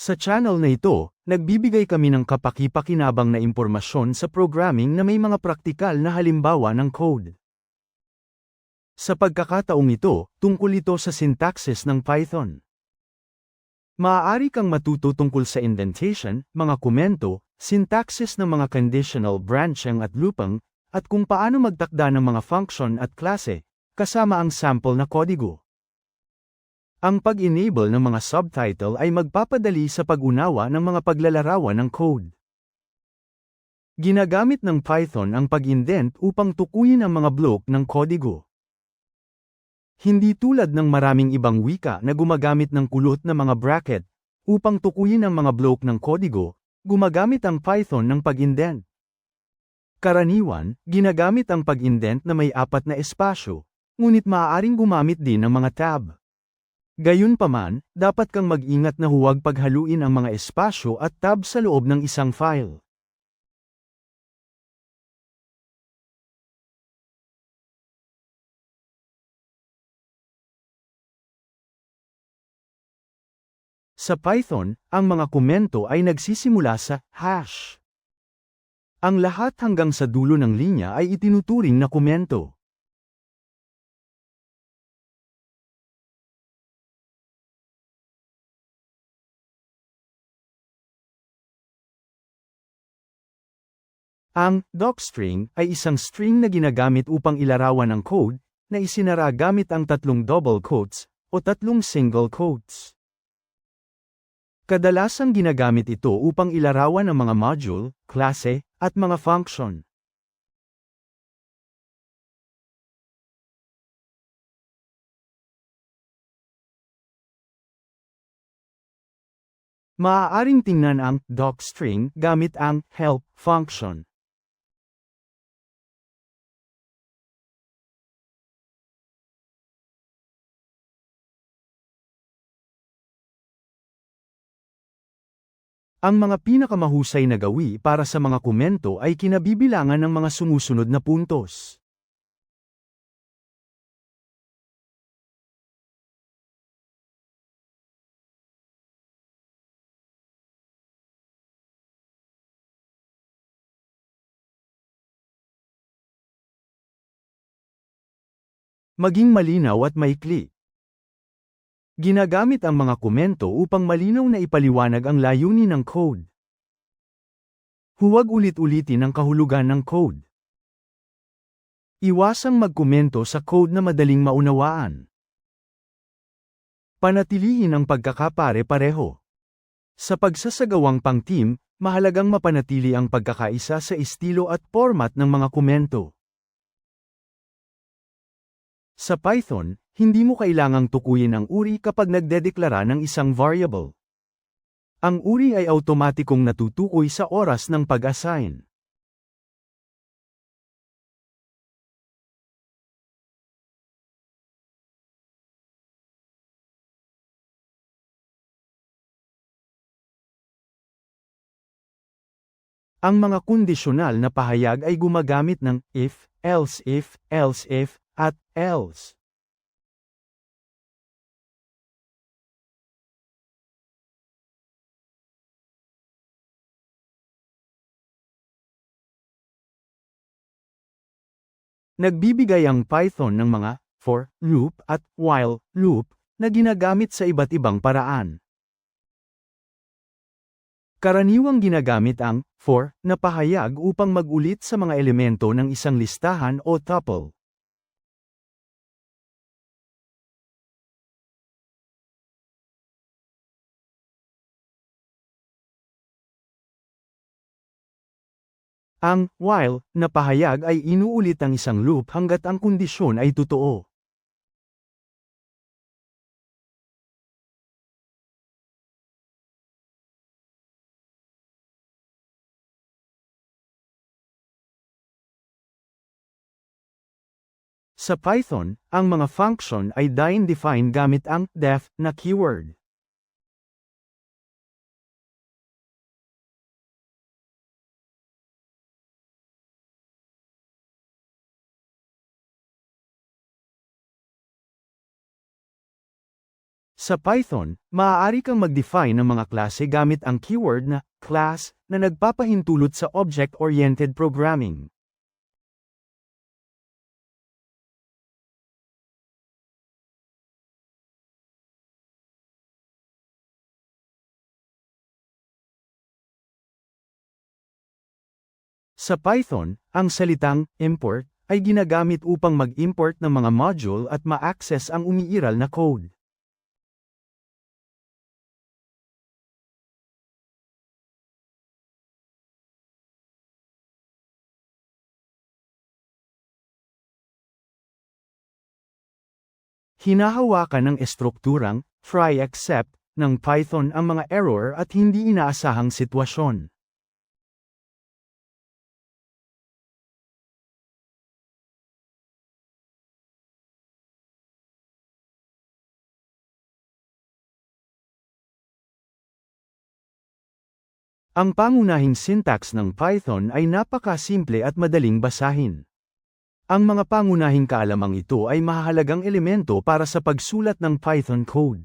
Sa channel na ito, nagbibigay kami ng kapaki-pakinabang na impormasyon sa programming na may mga praktikal na halimbawa ng code. Sa pagkakataong ito, tungkol ito sa syntaxis ng Python. Maaari kang matuto tungkol sa indentation, mga komento, syntaxis ng mga conditional branching at looping, at kung paano magtakda ng mga function at klase, kasama ang sample na kodigo. Ang pag-enable ng mga subtitle ay magpapadali sa pag-unawa ng mga paglalarawan ng code. Ginagamit ng Python ang pag-indent upang tukuyin ang mga block ng kodigo. Hindi tulad ng maraming ibang wika na gumagamit ng kulot na mga bracket, upang tukuyin ang mga block ng kodigo, gumagamit ang Python ng pag-indent. Karaniwan, ginagamit ang pag-indent na may apat na espasyo, ngunit maaaring gumamit din ng mga tab. Gayunpaman, dapat kang mag-ingat na huwag paghaluin ang mga espasyo at tab sa loob ng isang file. Sa Python, ang mga komento ay nagsisimula sa hash. Ang lahat hanggang sa dulo ng linya ay itinuturing na komento. Ang docstring ay isang string na ginagamit upang ilarawan ang code na isinara gamit ang tatlong double quotes o tatlong single quotes. Kadalasang ginagamit ito upang ilarawan ang mga module, klase, at mga function. Maaaring tingnan ang docstring gamit ang help function. Ang mga pinakamahusay na gawi para sa mga komento ay kinabibilangan ng mga sumusunod na puntos. Maging malinaw at maikli. Ginagamit ang mga komento upang malinaw na ipaliwanag ang layunin ng code. Huwag ulit-ulitin ang kahulugan ng code. Iwasang magkomento sa code na madaling maunawaan. Panatilihin ang pagkakapare-pareho. Sa pagsasagawang pang-team, mahalagang mapanatili ang pagkakaisa sa estilo at format ng mga komento. Sa Python, hindi mo kailangang tukuyin ang uri kapag nagdedeklara ng isang variable. Ang uri ay automatikong natutukoy sa oras ng pag-assign. Ang mga kondisyonal na pahayag ay gumagamit ng if, else if, else if, at else. Nagbibigay ang Python ng mga for loop at while loop na ginagamit sa iba't ibang paraan. Karaniwang ginagamit ang for na pahayag upang magulit sa mga elemento ng isang listahan o tuple. Ang while na pahayag ay inuulit ang isang loop hanggat ang kondisyon ay totoo. Sa Python, ang mga function ay dine-define gamit ang def na keyword. Sa Python, maaari kang mag-define ng mga klase gamit ang keyword na class na nagpapahintulot sa object-oriented programming. Sa Python, ang salitang import ay ginagamit upang mag-import ng mga module at ma-access ang umiiral na code. Hinahawakan ng estrukturang try except ng Python ang mga error at hindi inaasahang sitwasyon. Ang pangunahing syntax ng Python ay napakasimple at madaling basahin. Ang mga pangunahing kaalamang ito ay mahahalagang elemento para sa pagsulat ng Python code.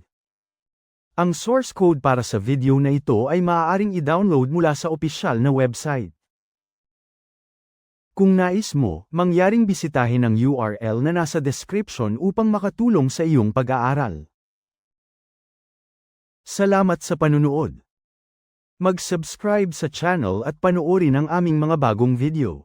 Ang source code para sa video na ito ay maaaring i-download mula sa opisyal na website. Kung nais mo, mangyaring bisitahin ang URL na nasa description upang makatulong sa iyong pag-aaral. Salamat sa panunood. Mag-subscribe sa channel at panoorin ang aming mga bagong video.